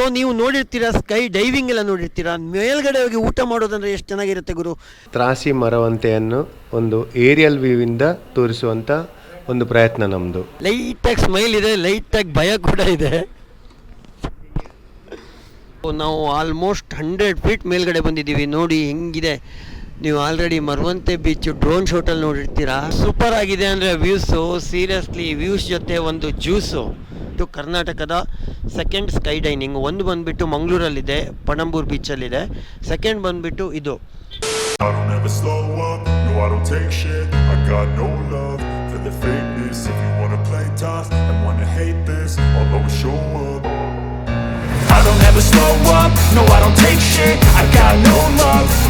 So ನೀವು ನೋಡಿರ್ತೀರಾ sky diving ಎಲ್ಲ ನೋಡಿರ್ತೀರಾ? ಮೇಲ್ಗಡೆ ಹೋಗಿ ಊಟ ಮಾಡೋದಂದ್ರೆ ಎಷ್ಟು ಚೆನ್ನಾಗಿರುತ್ತೆ ಗುರು? ತ್ರಾಸಿ ಮರವಂತೆಯನ್ನು ಒಂದು ಏರಿಯಲ್ ವ್ಯೂವಿಂದ ತೋರಿಸುವಂಥ ಒಂದು ಪ್ರಯತ್ನ ನಮ್ಮದು ಲೈಟಾಗಿ ಸ್ಮೈಲ್ ಇದೆ ಲೈಟಾಗಿ ಭಯ ಕೂಡ ಇದೆ. ನಾವು ಆಲ್ಮೋಸ್ಟ್ ಹಂಡ್ರೆಡ್ ಫೀಟ್ ಮೇಲ್ಗಡೆ ಬಂದಿದ್ದೀವಿ. ನೋಡಿ ಹೆಂಗಿದೆ. ನೀವು ಆಲ್ರೆಡಿ ಮರವಂತೆ ಬೀಚ್ ಡ್ರೋನ್ ಶೋಟಲ್ಲಿ ನೋಡಿರ್ತೀರಾ? ಸೂಪರ್ ಆಗಿದೆ ಅಂದರೆ ವ್ಯೂಸು ಸೀರಿಯಸ್ಲಿ ವ್ಯೂಸ್ ಜೊತೆ ಒಂದು ಜ್ಯೂಸು ಇದು ಕರ್ನಾಟಕದ ಸೆಕೆಂಡ್ ಸ್ಕೈ ಡೈನಿಂಗ್ ಒಂದು ಬಂದುಬಿಟ್ಟು ಮಂಗಳೂರಲ್ಲಿದೆ ಪಣಂಬೂರ್ ಬೀಚಲ್ಲಿದೆ ಸೆಕೆಂಡ್ ಬಂದುಬಿಟ್ಟು ಇದು. I don't ever slow up, no I don't take shit. I got no love.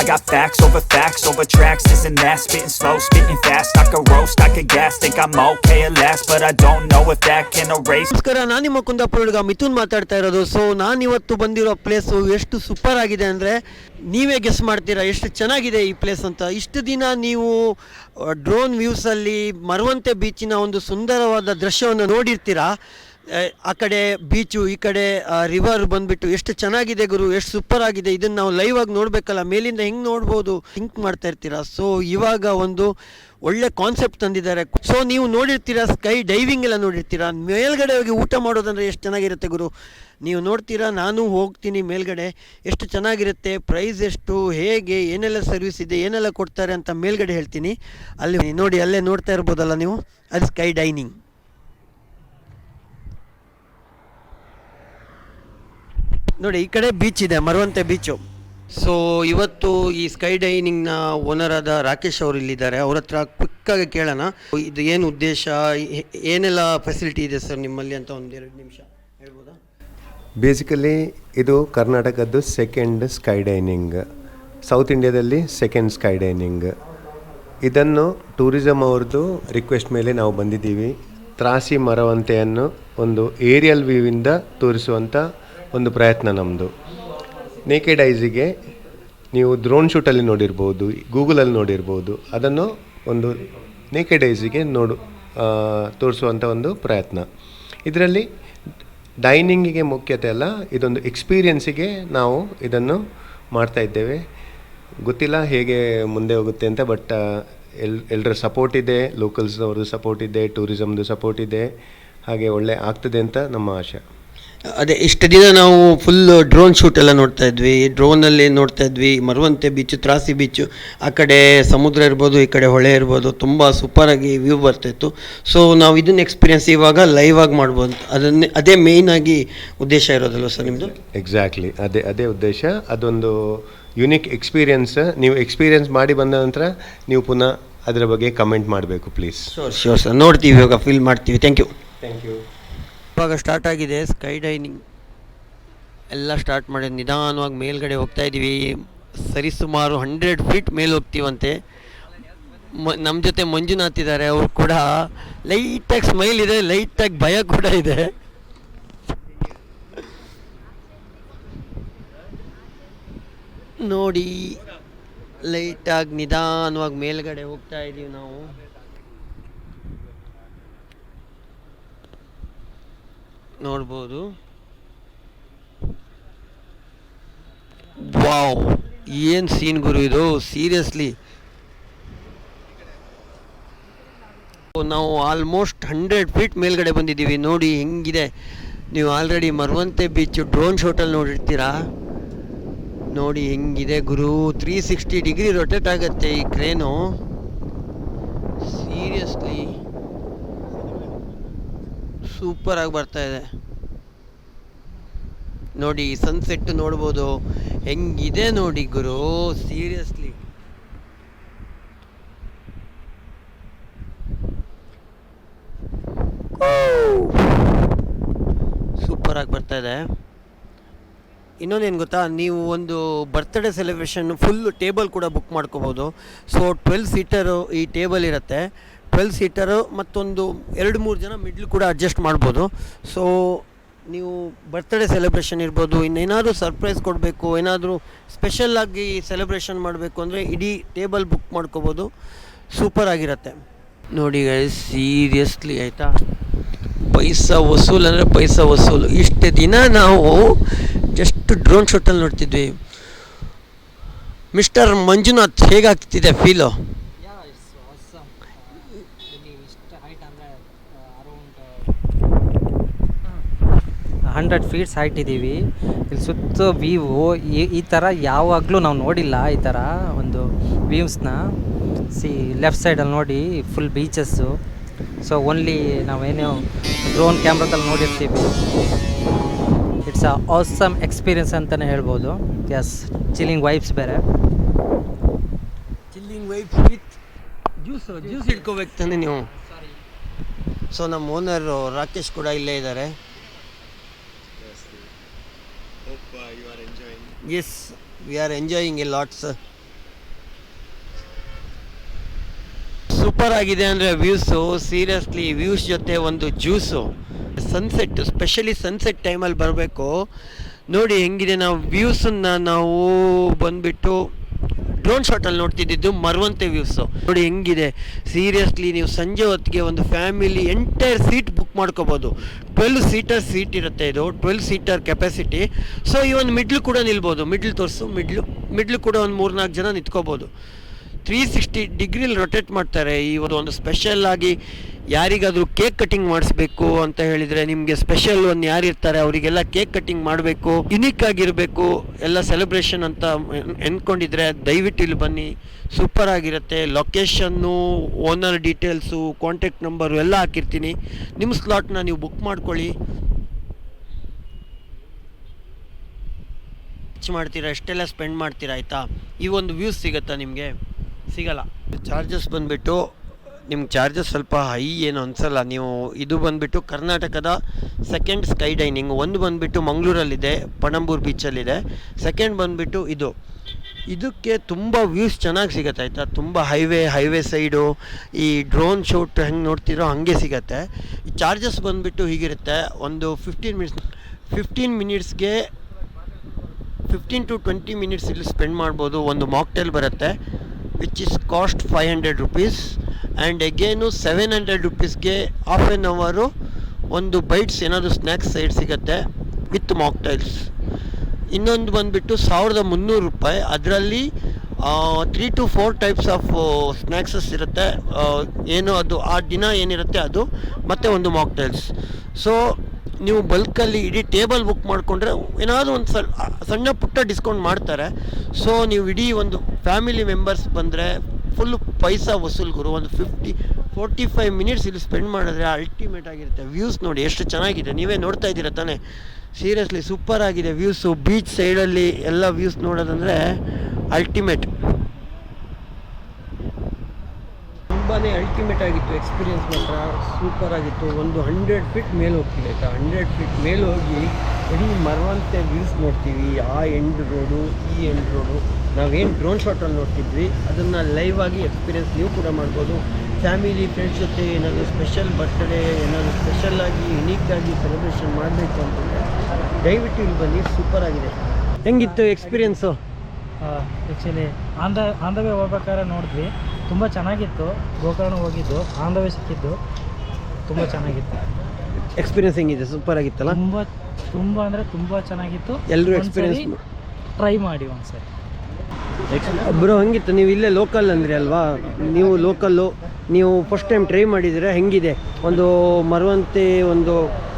I got facts over facts over tracks This and that, spitting slow, spitting fast I could roast, I could gas, think I'm okay at last But I don't know if that can erase ನಮಸ್ಕಾರ ನಾನು ನಿಮ್ಮ ಕುಂದಾಪುರ ಹುಡುಗ ಮಿಥುನ್ ಮಾತಾಡ್ತಾ ಇರೋದು so ನಾನಿವತ್ತು ಬಂದಿರೋ place ಎಷ್ಟು super ಆಗಿದೆ ಅಂದರೆ ನೀವೇ ಗೆಸ್ ಮಾಡ್ತೀರಾ ಎಷ್ಟು ಚೆನ್ನಾಗಿದೆ ಈ ಪ್ಲೇಸ್ ಅಂತ ಇಷ್ಟು ದಿನ ನೀವು ಡ್ರೋನ್ ವ್ಯೂಸಲ್ಲಿ ಮರವಂತೆ ಬೀಚಿನ ಒಂದು ಸುಂದರವಾದ ದೃಶ್ಯವನ್ನು ನೋಡಿರ್ತೀರಾ ಆ, ಕಡೆ ಬೀಚು ಈ ಕಡೆ ರಿವರ್ ಬಂದ್ಬಿಟ್ಟು ಎಷ್ಟು ಚೆನ್ನಾಗಿದೆ ಗುರು ಎಷ್ಟು ಸೂಪರ್ ಆಗಿದೆ. ಇದನ್ನು ನಾವು ಲೈವ್ ಆಗಿ ನೋಡಬೇಕಲ್ಲ ಮೇಲಿಂದ ಹೆಂಗೆ ನೋಡ್ಬೋದು? ಥಿಂಕ್ ಮಾಡ್ತಾ ಇರ್ತೀರಾ? ಸೊ ಇವಾಗ ಒಂದು ಒಳ್ಳೆ ಕಾನ್ಸೆಪ್ಟ್ ತಂದಿದ್ದಾರೆ. ಸೊ ನೀವು ನೋಡಿರ್ತೀರಾ ಸ್ಕೈ ಡೈವಿಂಗ್ ಎಲ್ಲ ನೋಡಿರ್ತೀರಾ? ಮೇಲ್ಗಡೆ ಹೋಗಿ ಊಟ ಮಾಡೋದಂದ್ರೆ ಎಷ್ಟು ಚೆನ್ನಾಗಿರುತ್ತೆ ಗುರು? ನೀವು ನೋಡ್ತೀರಾ ನಾನು ಹೋಗ್ತೀನಿ ಮೇಲ್ಗಡೆ ಎಷ್ಟು ಚೆನ್ನಾಗಿರುತ್ತೆ ಪ್ರೈಸ್ ಎಷ್ಟು ಹೇಗೆ ಏನೆಲ್ಲ ಸರ್ವಿಸ್ ಇದೆ ಏನೆಲ್ಲ ಕೊಡ್ತಾರೆ ಅಂತ ಮೇಲ್ಗಡೆ ಹೇಳ್ತೀನಿ. ಅಲ್ಲಿ ನೋಡಿ ಅಲ್ಲೇ ನೋಡ್ತಾ ಇರ್ಬೋದಲ್ಲ ನೀವು? ಅದು ಸ್ಕೈ ಡೈನಿಂಗ್ ನೋಡಿ ಈ ಕಡೆ ಬೀಚ್ ಇದೆ ಮರವಂತೆ ಬೀಚು ಸೊ ಇವತ್ತು ಈ ಸ್ಕೈ ಡೈನಿಂಗ್ನ ಓನರ್ ಆದ ರಾಕೇಶ್ ಅವರು ಇಲ್ಲಿದ್ದಾರೆ. ಅವ್ರ ಹತ್ರ ಕ್ವಿಕ್ಕಾಗಿ ಕೇಳೋಣ. ಇದು ಏನು ಉದ್ದೇಶ? ಏನೆಲ್ಲ ಫೆಸಿಲಿಟಿ ಇದೆ ಸರ್ ನಿಮ್ಮಲ್ಲಿ ಅಂತ ಒಂದು ಎರಡು ನಿಮಿಷ ಹೇಳ್ಬೋದಾ? ಬೇಸಿಕಲಿ ಇದು ಕರ್ನಾಟಕದ್ದು ಸೆಕೆಂಡ್ ಸ್ಕೈ ಡೈನಿಂಗ್ ಸೌತ್ ಇಂಡಿಯಾದಲ್ಲಿ ಸೆಕೆಂಡ್ ಸ್ಕೈ ಡೈನಿಂಗ್ ಇದನ್ನು ಟೂರಿಸಮ್ ಅವ್ರದ್ದು ರಿಕ್ವೆಸ್ಟ್ ಮೇಲೆ ನಾವು ಬಂದಿದ್ದೀವಿ. ತ್ರಾಸಿ ಮರವಂತೆಯನ್ನು ಒಂದು ಏರಿಯಲ್ ವ್ಯೂವಿಂದ ತೋರಿಸುವಂಥ ಒಂದು ಪ್ರಯತ್ನ ನಮ್ಮದು ನೇಕೆಡ್ ಐಸಿಗೆ ನೀವು ಡ್ರೋನ್ ಶೂಟಲ್ಲಿ ನೋಡಿರ್ಬೋದು ಗೂಗಲಲ್ಲಿ ನೋಡಿರ್ಬೋದು, ಅದನ್ನು ಒಂದು ನೇಕೆಡ್ ಐಸಿಗೆ ನೋಡು ತೋರಿಸುವಂಥ ಒಂದು ಪ್ರಯತ್ನ. ಇದರಲ್ಲಿ ಡೈನಿಂಗಿಗೆ ಮುಖ್ಯತೆ ಅಲ್ಲ, ಇದೊಂದು ಎಕ್ಸ್ಪೀರಿಯನ್ಸಿಗೆ ನಾವು ಇದನ್ನು ಮಾಡ್ತಾ ಇದ್ದೇವೆ. ಗೊತ್ತಿಲ್ಲ ಹೇಗೆ ಮುಂದೆ ಹೋಗುತ್ತೆ ಅಂತ ಬಟ್ ಎಲ್ ಎಲ್ಲರ ಸಪೋರ್ಟ್ ಇದೆ ಲೋಕಲ್ಸ್ನವ್ರದ್ದು ಸಪೋರ್ಟ್ ಇದೆ ಟೂರಿಸಮ್ದು ಸಪೋರ್ಟ್ ಇದೆ, ಹಾಗೆ ಒಳ್ಳೆ ಆಗ್ತದೆ ಅಂತ ನಮ್ಮ ಆಶೆ. ಅದೇ ಇಷ್ಟು ದಿನ ನಾವು ಫುಲ್ ಡ್ರೋನ್ ಶೂಟ್ ಎಲ್ಲ ನೋಡ್ತಾ ಇದ್ವಿ. ಡ್ರೋನಲ್ಲಿ ನೋಡ್ತಾ ಇದ್ವಿ. ಮರವಂತೆ ಬೀಚು ತ್ರಾಸಿ ಬೀಚು ಆ ಕಡೆ ಸಮುದ್ರ ಇರ್ಬೋದು ಈ ಕಡೆ ಹೊಳೆ ಇರ್ಬೋದು ತುಂಬ ಸೂಪರಾಗಿ ವ್ಯೂ ಬರ್ತಾಯಿತ್ತು ಸೊ ನಾವು ಇದನ್ನ ಎಕ್ಸ್ಪೀರಿಯನ್ಸ್ ಇವಾಗ ಲೈವ್ ಆಗಿ ಮಾಡ್ಬೋದು. ಅದನ್ನೇ ಅದೇ ಮೇಯ್ನ್ ಆಗಿ ಉದ್ದೇಶ ಇರೋದಲ್ಲ ಸರ್ ನಿಮ್ಮದು ಎಕ್ಸಾಕ್ಟ್ಲಿ ಅದೇ ಅದೇ ಉದ್ದೇಶ. ಅದೊಂದು ಯುನಿಕ್ ಎಕ್ಸ್ಪೀರಿಯನ್ಸ್ ನೀವು ಎಕ್ಸ್ಪೀರಿಯನ್ಸ್ ಮಾಡಿ ಬಂದ ನಂತರ ನೀವು ಪುನಃ ಅದರ ಬಗ್ಗೆ ಕಮೆಂಟ್ ಮಾಡಬೇಕು ಪ್ಲೀಸ್ ಶೋರ್ ಶೋರ್ ಸರ್ ನೋಡ್ತೀವಿ ಇವಾಗ ಫೀಲ್ ಮಾಡ್ತೀವಿ. ಥ್ಯಾಂಕ್ ಯು ಥ್ಯಾಂಕ್ ಯು ಇವಾಗ ಸ್ಟಾರ್ಟ್ ಆಗಿದೆ ಸ್ಕೈ ಡೈನಿಂಗ್ ಎಲ್ಲ ಸ್ಟಾರ್ಟ್ ಮಾಡಿ, ನಿಧಾನವಾಗಿ ಮೇಲ್ಗಡೆ ಹೋಗ್ತಾ ಇದ್ದೀವಿ ಸರಿಸುಮಾರು ಹಂಡ್ರೆಡ್ ಫೀಟ್ ಮೇಲೆ ಹೋಗ್ತೀವಂತೆ. ಮ ನಮ್ಮ ಜೊತೆ ಮಂಜುನಾಥ್ ಇದ್ದಾರೆ ಅವರು ಕೂಡ ಲೈಟಾಗಿ ಸ್ಮೈಲ್ ಇದೆ ಲೈಟಾಗಿ ಭಯ ಕೂಡ ಇದೆ. ನೋಡಿ ಲೈಟಾಗಿ ನಿಧಾನವಾಗಿ ಮೇಲ್ಗಡೆ ಹೋಗ್ತಾ ಇದ್ದೀವಿ ನಾವು. ನೋಡ್ಬೋದು. ವಾವ್, ಏನು ಸೀನ್ ಗುರು ಇದು? ಸೀರಿಯಸ್ಲಿ ನಾವು ಆಲ್ಮೋಸ್ಟ್ ಹಂಡ್ರೆಡ್ ಫೀಟ್ ಮೇಲ್ಗಡೆ ಬಂದಿದ್ದೀವಿ. ನೋಡಿ, ಹೆಂಗಿದೆ. ನೀವು ಆಲ್ರೆಡಿ ಮರವಂತೆ ಬೀಚು ಡ್ರೋನ್ ಶೋಟಲ್ಲಿ ನೋಡಿರ್ತೀರಾ? ನೋಡಿ, ಹೆಂಗಿದೆ ಗುರು? ತ್ರೀ ಸಿಕ್ಸ್ಟಿ ಡಿಗ್ರಿ ರೊಟೇಟ್ ಆಗುತ್ತೆ ಈ ಕ್ರೇನು ಸೀರಿಯಸ್ಲಿ ಸೂಪರ್ ಆಗಿ ಬರ್ತಾ ಇದೆ. ನೋಡಿ ಸನ್ಸೆಟ್ ನೋಡ್ಬೋದು. ಹೆಂಗಿದೆ ನೋಡಿ ಗುರು ಸೀರಿಯಸ್ಲಿ ಸೂಪರ್ ಆಗಿ ಬರ್ತಾ ಇದೆ. ಇನ್ನೊಂದೇನು ಗೊತ್ತಾ, ನೀವು ಒಂದು ಬರ್ತ್ಡೇ ಸೆಲೆಬ್ರೇಷನ್ ಫುಲ್ ಟೇಬಲ್ ಕೂಡ ಬುಕ್ ಮಾಡ್ಕೋಬೋದು. ಸೊ ಟ್ವೆಲ್ ಸೀಟರು ಈ ಟೇಬಲ್ ಇರುತ್ತೆ. ಟ್ವೆಲ್ ಸೀಟರು ಮತ್ತೊಂದು ಎರಡು ಮೂರು ಜನ ಮಿಡ್ಲ್ ಕೂಡ ಅಡ್ಜಸ್ಟ್ ಮಾಡ್ಬೋದು. ಸೊ ನೀವು ಬರ್ತ್ಡೇ ಸೆಲೆಬ್ರೇಷನ್ ಇರ್ಬೋದು, ಇನ್ನೇನಾದರೂ ಸರ್ಪ್ರೈಸ್ ಕೊಡಬೇಕು, ಏನಾದರೂ ಸ್ಪೆಷಲ್ಲಾಗಿ ಸೆಲೆಬ್ರೇಷನ್ ಮಾಡಬೇಕು ಅಂದರೆ ಇಡೀ ಟೇಬಲ್ ಬುಕ್ ಮಾಡ್ಕೋಬೋದು. ಸೂಪರ್ ಆಗಿರುತ್ತೆ. ನೋಡಿ ಸೀರಿಯಸ್ಲಿ ಆಯಿತಾ? ಪೈಸಾ ವಸೂಲ್ ಅಂದರೆ ಪೈಸಾ ವಸೂಲು. ಇಷ್ಟು ದಿನ ನಾವು ಜಸ್ಟ್ ಡ್ರೋನ್ ಶೂಟಲ್ಲಿ ನೋಡ್ತಿದ್ವಿ. ಮಿಸ್ಟರ್ ಮಂಜುನಾಥ್ ಹೇಗಾಗ್ತಿದೆ feel Yeah, it's awesome. Uh, ಇಲ್ಲಿ ಇಷ್ಟು ಹೈಟ್ ಅಂದರೆ ಅರೌಂಡ್ ಹಂಡ್ರೆಡ್ ಫೀಟ್ಸ್ ಹೈಟ್ ಇದ್ದೀವಿ ಇಲ್ಲಿ ಸುತ್ತ ವೀವು ಈ ಈ ಥರ ಯಾವಾಗಲೂ ನಾವು ನೋಡಿಲ್ಲ ಈ ಥರ ಒಂದು ವ್ಯೂಸ್ನ ಸಿ ಲೆಫ್ಟ್ ಸೈಡಲ್ಲಿ ನೋಡಿ ಫುಲ್ ಬೀಚಸ್ಸು ಸೊ ಓನ್ಲಿ ನಾವೇನೋ ಡ್ರೋನ್ ಕ್ಯಾಮ್ರಾದಲ್ಲಿ ನೋಡಿರ್ತೀವಿ. ಇಟ್ಸ್ ಅ ಆಸಮ್ ಎಕ್ಸ್ಪೀರಿಯನ್ಸ್ ಅಂತಲೇ ಹೇಳ್ಬೋದು. ಎಸ್ ಚಿಲ್ಲಿಂಗ್ ವೈಬ್ಸ್ ಬೇರೆ. Chilling vibe with juice juice ಇಟ್ಕೋಬೇಕು ತಾನೆ ನೀವು. ಸೊ ನಮ್ಮ ಓನರು ರಾಕೇಶ್ ಕೂಡ ಇಲ್ಲೇ ಇದ್ದಾರೆ. Yes we are enjoying a lots super ಆಗಿದೆ ಅಂದರೆ ವ್ಯೂಸು ಸೀರಿಯಸ್ಲಿ ವ್ಯೂಸ್ ಜೊತೆ ಒಂದು ಜ್ಯೂಸು ಸನ್ಸೆಟ್ ಸ್ಪೆಷಲಿ ಸನ್ಸೆಟ್ ಟೈಮಲ್ಲಿ ಬರಬೇಕು ನೋಡಿ ಹೆಂಗಿದೆ ನಾವು ವ್ಯೂಸನ್ನು ನಾವು ಬಂದುಬಿಟ್ಟು ಡ್ರೋನ್ ಶಾಟಲ್ಲಿ ನೋಡ್ತಿದ್ದಿದ್ದು ಮರವಂತೆ ವ್ಯೂಸ್ ನೋಡಿ ಹೆಂಗಿದೆ. ಸೀರಿಯಸ್ಲಿ ನೀವು ಸಂಜೆ ಹೊತ್ತಿಗೆ ಒಂದು ಫ್ಯಾಮಿಲಿ ಎಂಟೈರ್ ಸೀಟ್ ಬುಕ್ ಮಾಡ್ಕೋಬೋದು. ಟ್ವೆಲ್ ಸೀಟರ್ ಸೀಟ್ ಇರುತ್ತೆ ಇದು. ಟ್ವೆಲ್ ಸೀಟರ್ ಕೆಪಾಸಿಟಿ ಸೊ ಈ ಒಂದು ಮಿಡ್ಲ್ ಕೂಡ ನಿಲ್ಬೋದು. ಮಿಡ್ಲ್ ತೋರಿಸು. ಮಿಡ್ಲು ಮಿಡ್ಲ್ ಕೂಡ ಒಂದು ಮೂರ್ನಾಲ್ಕು ಜನ ನಿಂತ್ಕೋಬೋದು. ತ್ರೀ ಸಿಕ್ಸ್ಟಿ ಡಿಗ್ರಿಲಿ ರೊಟೇಟ್ ಮಾಡ್ತಾರೆ. ಈ ಒಂದು ಸ್ಪೆಷಲ್ ಆಗಿ ಯಾರಿಗಾದರೂ ಕೇಕ್ ಕಟಿಂಗ್ ಮಾಡಿಸ್ಬೇಕು ಅಂತ ಹೇಳಿದರೆ ನಿಮಗೆ ಸ್ಪೆಷಲ್ ಒಂದು ಯಾರು ಇರ್ತಾರೆ, ಅವರಿಗೆಲ್ಲ ಕೇಕ್ ಕಟಿಂಗ್ ಮಾಡಬೇಕು ಯುನಿಕ್ ಆಗಿರಬೇಕು, ಎಲ್ಲ ಸೆಲೆಬ್ರೇಷನ್ ಅಂತ ಎಂದ್ಕೊಂಡಿದ್ರೆ ದಯವಿಟ್ಟು ಇಲ್ಲಿ ಬನ್ನಿ. ಸೂಪರ್ ಆಗಿರುತ್ತೆ. Location owner details contact number ಎಲ್ಲ ಹಾಕಿರ್ತೀನಿ. ನಿಮ್ಮ ಸ್ಲಾಟ್ನ ನೀವು ಬುಕ್ ಮಾಡ್ಕೊಳ್ಳಿ. ಮಾಡ್ತೀರಾ, ಎಷ್ಟೆಲ್ಲ ಸ್ಪೆಂಡ್ ಮಾಡ್ತೀರಾ ಆಯಿತಾ? ಈ ಒಂದು ವ್ಯೂಸ್ ಸಿಗುತ್ತಾ ನಿಮಗೆ? ಸಿಗಲ್ಲ. ಚಾರ್ಜಸ್ ಬಂದುಬಿಟ್ಟು ನಿಮ್ಗೆ ಚಾರ್ಜಸ್ ಸ್ವಲ್ಪ ಹೈ ಏನು ಅನಿಸಲ್ಲ, ನೀವು ಇದು ಬಂದುಬಿಟ್ಟು ಕರ್ನಾಟಕದ ಸೆಕೆಂಡ್ ಸ್ಕೈ ಡೈನಿಂಗ್ ಒಂದು ಬಂದುಬಿಟ್ಟು ಮಂಗಳೂರಲ್ಲಿದೆ, ಪಣಂಬೂರು ಬೀಚಲ್ಲಿದೆ ಸೆಕೆಂಡ್ ಬಂದುಬಿಟ್ಟು ಇದು. ಇದಕ್ಕೆ ತುಂಬ ವ್ಯೂಸ್ ಚೆನ್ನಾಗಿ ಸಿಗುತ್ತೆ ಆಯಿತಾ? ತುಂಬ ಹೈವೇ ಹೈವೇ ಸೈಡು ಈ ಡ್ರೋನ್ ಶೂಟ್ ಹೆಂಗೆ ನೋಡ್ತಿರೋ ಹಾಗೆ ಸಿಗತ್ತೆ. ಈ ಚಾರ್ಜಸ್ ಬಂದುಬಿಟ್ಟು ಹೀಗಿರುತ್ತೆ, ಒಂದು ಫಿಫ್ಟೀನ್ ಮಿನಿಟ್ಸ್ ಫಿಫ್ಟೀನ್ ಮಿನಿಟ್ಸ್ಗೆ ಫಿಫ್ಟೀನ್ ಟು ಟ್ವೆಂಟಿ ಮಿನಿಟ್ಸ್ ಇಲ್ಲಿ ಸ್ಪೆಂಡ್ ಮಾಡ್ಬೋದು. ಒಂದು ಮಾಕ್ಟೇಲ್ ಬರುತ್ತೆ which is cost five hundred rupees and again seven hundred ರುಪೀಸ್ಗೆ half an ಅವರು ಒಂದು ಬೈಟ್ಸ್ ಏನಾದರೂ ಸ್ನ್ಯಾಕ್ಸ್ ಸೈಡ್ ಸಿಗುತ್ತೆ ವಿತ್ ಮಾಕ್ಟೈಲ್ಸ್ ಇನ್ನೊಂದು ಬಂದುಬಿಟ್ಟು ಸಾವಿರದ ಮುನ್ನೂರು ರೂಪಾಯಿ. ಅದರಲ್ಲಿ three to four types of snackses ಇರುತ್ತೆ. ಏನು ಅದು, ಆ ದಿನ ಏನಿರುತ್ತೆ ಅದು ಮತ್ತು ಒಂದು ಮಾಕ್ಟೈಲ್ಸ್ ಸೊ ನೀವು ಬಲ್ಕಲ್ಲಿ ಇಡೀ ಟೇಬಲ್ ಬುಕ್ ಮಾಡಿಕೊಂಡ್ರೆ ಏನಾದರೂ ಒಂದು ಸಣ್ಣ ಪುಟ್ಟ ಡಿಸ್ಕೌಂಟ್ ಮಾಡ್ತಾರೆ. ಸೊ ನೀವು ಇಡೀ ಒಂದು ಫ್ಯಾಮಿಲಿ ಮೆಂಬರ್ಸ್ ಬಂದರೆ ಫುಲ್ ಪೈಸಾ ವಸೂಲ್ ಗುರು, ಒಂದು ಫಿಫ್ಟಿ ಫೋರ್ಟಿ ಫೈವ್ ಮಿನಿಟ್ಸ್ ಇಲ್ಲಿ ಸ್ಪೆಂಡ್ ಮಾಡಿದ್ರೆ ಅಲ್ಟಿಮೇಟ್ ಆಗಿರುತ್ತೆ. ವ್ಯೂಸ್ ನೋಡಿ, ಎಷ್ಟು ಚೆನ್ನಾಗಿದೆ. ನೀವೇ ನೋಡ್ತಾ ಇದ್ದೀರಾ ತಾನೇ? ಸೀರಿಯಸ್ಲಿ ಸೂಪರ್ ಆಗಿದೆ ವ್ಯೂಸು ಬೀಚ್ ಸೈಡಲ್ಲಿ ಎಲ್ಲ ವ್ಯೂಸ್ ನೋಡೋದಂದರೆ ಅಲ್ಟಿಮೇಟ್ ತುಂಬಾ ಅಲ್ಟಿಮೇಟ್ ಆಗಿತ್ತು ಎಕ್ಸ್ಪೀರಿಯನ್ಸ್ ಮಾತ್ರ. ಸೂಪರ್ ಆಗಿತ್ತು. ಒಂದು ಹಂಡ್ರೆಡ್ ಫೀಟ್ ಮೇಲೆ ಹೋಗ್ತೀವಿ ಆಯಿತಾ? ಹಂಡ್ರೆಡ್ ಫೀಟ್ ಮೇಲೆ ಹೋಗಿ, ಇಡೀ ಮರವಂತೆ ವ್ಯೂಸ್ ನೋಡ್ತೀವಿ. ಆ ಎಂಡ್ ರೋಡು ಈ ಎಂಡ್ ರೋಡು ನಾವೇನು ಡ್ರೋನ್ ಶಾಟಲ್ಲಿ ನೋಡ್ತಿದ್ವಿ ಅದನ್ನು ಲೈವ್ ಆಗಿ ಎಕ್ಸ್ಪೀರಿಯನ್ಸ್ ನೀವು ಕೂಡ ಮಾಡ್ಬೋದು. ಫ್ಯಾಮಿಲಿ ಫ್ರೆಂಡ್ಸ್ ಜೊತೆ ಏನಾದರೂ ಸ್ಪೆಷಲ್ ಬರ್ತ್ಡೇ ಏನಾದರೂ ಸ್ಪೆಷಲ್ಲಾಗಿ ಯುನೀಕಾಗಿ ಸೆಲೆಬ್ರೇಷನ್ ಮಾಡಬೇಕು ಅಂತಂದರೆ ದಯವಿಟ್ಟು ಇಲ್ಲಿ ಬನ್ನಿ ಸೂಪರ್ ಆಗಿದೆ. ಹೆಂಗಿತ್ತು experience actually on the on the way ಹೋಗ್ಬೇಕಾದ್ರೆ ನೋಡಿದ್ವಿ. ತುಂಬ ಚೆನ್ನಾಗಿತ್ತು. ಗೋಕರ್ಣ ಹೋಗಿದ್ದು ಆಂಧ್ರವೇ ದ ವೇ ಸಿಕ್ಕಿದ್ದು. ತುಂಬ ಚೆನ್ನಾಗಿತ್ತು. ಎಕ್ಸ್ಪೀರಿಯೆನ್ಸ್ ಹೆಂಗಿದೆ? ಸೂಪರ್ ಆಗಿತ್ತಲ್ಲ? ತುಂಬ ತುಂಬ ಅಂದರೆ ತುಂಬ ಚೆನ್ನಾಗಿತ್ತು. ಎಲ್ಲರೂ ಎಕ್ಸ್ಪೀರಿಯೆನ್ಸ್ ಎಕ್ಸ್ಪೀರಿಯನ್ಸ್ ಟ್ರೈ ಮಾಡಿ ಒಂದ್ಸರಿ. ಬ್ರೋ ಹಂಗಿತ್ತು. ನೀವು ಇಲ್ಲೇ ಲೋಕಲ್ ಅಂದ್ರಿ ಅಲ್ವಾ? ನೀವು ಲೋಕಲ್ಲು ನೀವು ಫಸ್ಟ್ ಟೈಮ್ ಟ್ರೈ ಮಾಡಿದರೆ ಹೆಂಗಿದೆ? ಒಂದು ಮರವಂತೆ ಒಂದು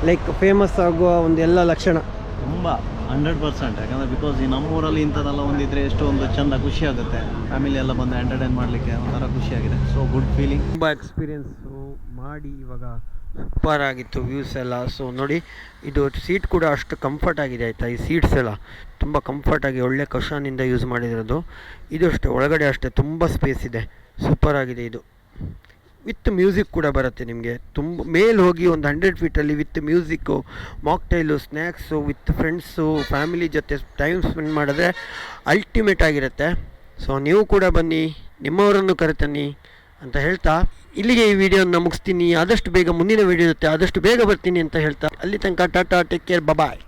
ಲೈಕ್ ಫೇಮಸ್ ಆಗುವ ಒಂದು ಎಲ್ಲ ಲಕ್ಷಣ? ತುಂಬ ಹಂಡ್ರೆಡ್ ಪರ್ಸೆಂಟ್ ಯಾಕಂದರೆ ಬಿಕಾಸ್ ಈ ನಮ್ಮೂರಲ್ಲಿ ಇಂಥದ್ದೆಲ್ಲ ಒಂದಿದ್ರೆ ಎಷ್ಟು ಒಂದು ಚಂದ ಖುಷಿ ಆಗುತ್ತೆ. ಫ್ಯಾಮಿಲಿ ಎಲ್ಲ ಬಂದು ಎಂಟರ್ಟೈನ್ ಮಾಡಲಿಕ್ಕೆ ಒಂಥರ ಖುಷಿಯಾಗಿದೆ ಸೊ ಗುಡ್ ಫೀಲಿಂಗ್ ತುಂಬ ಎಕ್ಸ್ಪೀರಿಯನ್ಸು ಮಾಡಿ ಇವಾಗ ಸೂಪರ್ ಆಗಿತ್ತು ವ್ಯೂಸ್ ಎಲ್ಲ. ಸೊ ನೋಡಿ, ಇದು ಸೀಟ್ ಕೂಡ ಅಷ್ಟು ಕಂಫರ್ಟ್ ಆಗಿದೆ ಆಯಿತಾ, ಈ ಸೀಟ್ಸ್ ಎಲ್ಲ. ತುಂಬ ಕಂಫರ್ಟಾಗಿ ಒಳ್ಳೆ ಕಷನಿಂದ ಯೂಸ್ ಮಾಡಿರೋದು. ಇದು ಅಷ್ಟೇ, ಒಳಗಡೆ ಅಷ್ಟೇ, ತುಂಬ ಸ್ಪೇಸ್ ಇದೆ. ಸೂಪರ್ ಆಗಿದೆ ಇದು. ವಿತ್ ಮ್ಯೂಸಿಕ್ ಕೂಡ ಬರುತ್ತೆ ನಿಮಗೆ. ತುಂಬ, ಮೇಲೆ ಹೋಗಿ ಒಂದು hundred ಫೀಟಲ್ಲಿ with music mocktail snacks with friends family ಜೊತೆ ಟೈಮ್ ಸ್ಪೆಂಡ್ ಮಾಡಿದ್ರೆ ಅಲ್ಟಿಮೇಟ್ ಆಗಿರುತ್ತೆ. ಸೊ ನೀವು ಕೂಡ ಬನ್ನಿ, ನಿಮ್ಮವರನ್ನು ಕರೆತನ್ನಿ. ಅಂತ ಹೇಳ್ತಾ, ಇಲ್ಲಿಗೆ ಈ ವಿಡಿಯೋನ ಮುಗಿಸ್ತೀನಿ. ಆದಷ್ಟು ಬೇಗ ಮುಂದಿನ ವಿಡಿಯೋ ಇರುತ್ತೆ ಆದಷ್ಟು ಬೇಗ ಬರ್ತೀನಿ ಅಂತ ಹೇಳ್ತಾ, ಅಲ್ಲಿ ತನಕ ಟಾಟಾ ಟೇಕ್ ಕೇರ್ ಬಾಯ್